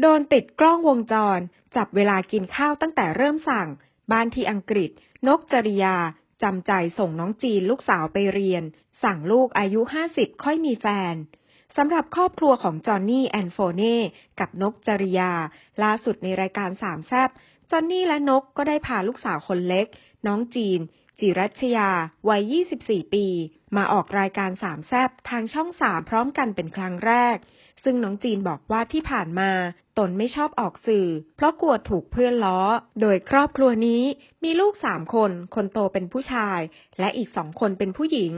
โดนติดกล้องวงจร จับเวลากินข้าวตั้งแต่เริ่มสั่ง บ้านที่อังกฤษ นกจริยาจำใจส่งน้องจีนลูกสาวไปเรียน สั่งลูกอายุ50ค่อยมีแฟนสำหรับครอบครัวของจอห์นนี่แอนโฟเน่กับนกจริยา ล่าสุดในรายการสามแซบจอห์นนี่และนกก็ได้พาลูกสาวคนเล็ก น้องจีน จิรัชยา วัย 24 ปี มาออกรายการสามแซบทางช่องสามพร้อมกันเป็นครั้งแรก ซึ่งน้องจีนบอกว่าที่ผ่านมา ตนไม่ชอบออกสื่อ เพราะกลัวถูกเพื่อนล้อ โดยครอบครัวนี้มีลูกสามคน คนโตเป็นผู้ชาย และอีกสองคนเป็นผู้หญิง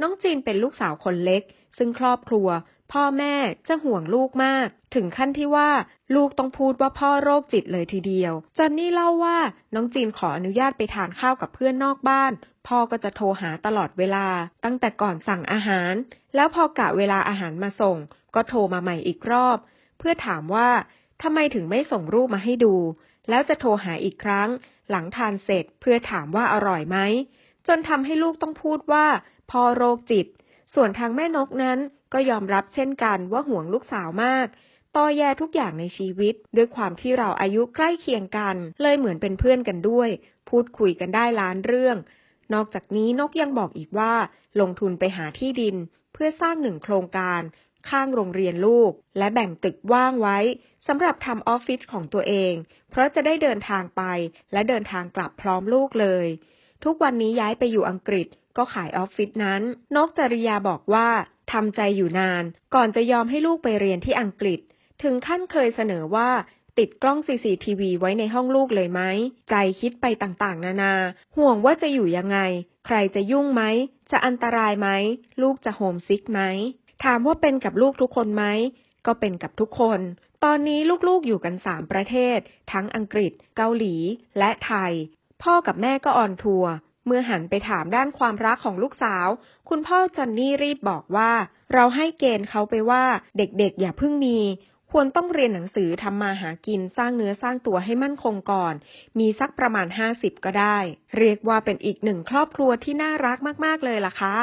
น้องจีนเป็นลูกสาวคนเล็ก ซึ่งครอบครัว พ่อแม่จะห่วงลูกมาก ถึงขั้นที่ว่าลูกต้องพูดว่าพ่อโรคจิตเลยทีเดียวจอนนี่เล่าว่าน้องจีนขออนุญาตไปทานข้าวกับเพื่อนนอกบ้าน พ่อก็จะโทรหาตลอดเวลา ตั้งแต่ก่อนสั่งอาหาร แล้วพอกะเวลาอาหารมาส่ง ก็โทรมาใหม่อีกรอบ เพื่อถามว่าทำไมถึงไม่ส่งรูปมาให้ดู แล้วจะโทรหาอีกครั้ง หลังทานเสร็จเพื่อถามว่าอร่อยไหมจนทำให้ลูกต้องพูดว่าพ่อโรคจิต ส่วนทางแม่นกนั้นก็ยอมรับเช่นกันว่าห่วงลูกสาวมากตอแยทุกอย่างในชีวิต ด้วยความที่เราอายุใกล้เคียงกัน เลยเหมือนเป็นเพื่อนกันด้วย พูดคุยกันได้ล้านเรื่อง นอกจากนี้นกยังบอกอีกว่า ลงทุนไปหาที่ดิน เพื่อสร้างหนึ่งโครงการ ข้างโรงเรียนลูก และแบ่งตึกว่างไว้สำหรับทำออฟฟิศของตัวเอง เพราะจะได้เดินทางไปและเดินทางกลับพร้อมลูกเลย ทุกวันนี้ย้ายไปอยู่อังกฤษ ก็ขายออฟฟิศนั้น นกจริยาบอกว่าทำใจอยู่นาน ก่อนจะยอมให้ลูกไปเรียนที่อังกฤษ ถึงขั้นเคยเสนอว่าติดกล้อง CCTV ไว้ในห้องลูกเลยไหม ใจคิดไปต่างๆ นานา ห่วงว่าจะอยู่ยังไง ใครจะยุ่งไหม จะอันตรายไหม ลูกจะโฮมซิกไหม ถามว่าเป็นกับลูกทุกคนไหม ก็เป็นกับทุกคน ตอนนี้ลูกๆอยู่กันสามประเทศ ทั้งอังกฤษ เกาหลี และไทย พ่อกับแม่ก็ออนทัวร์ เมื่อหันไปถามด้านความรักของลูกสาว คุณพ่อจันนี่รีบบอกว่า เราให้เกณฑ์เขาไปว่าเด็กๆ อย่าเพิ่งมี ควรต้องเรียนหนังสือทำมาหากินสร้างเนื้อสร้างตัวให้มั่นคงก่อน มีสักประมาณ50ก็ได้ เรียกว่าเป็นอีกหนึ่งครอบครัวที่น่ารักมากๆเลยล่ะค่ะ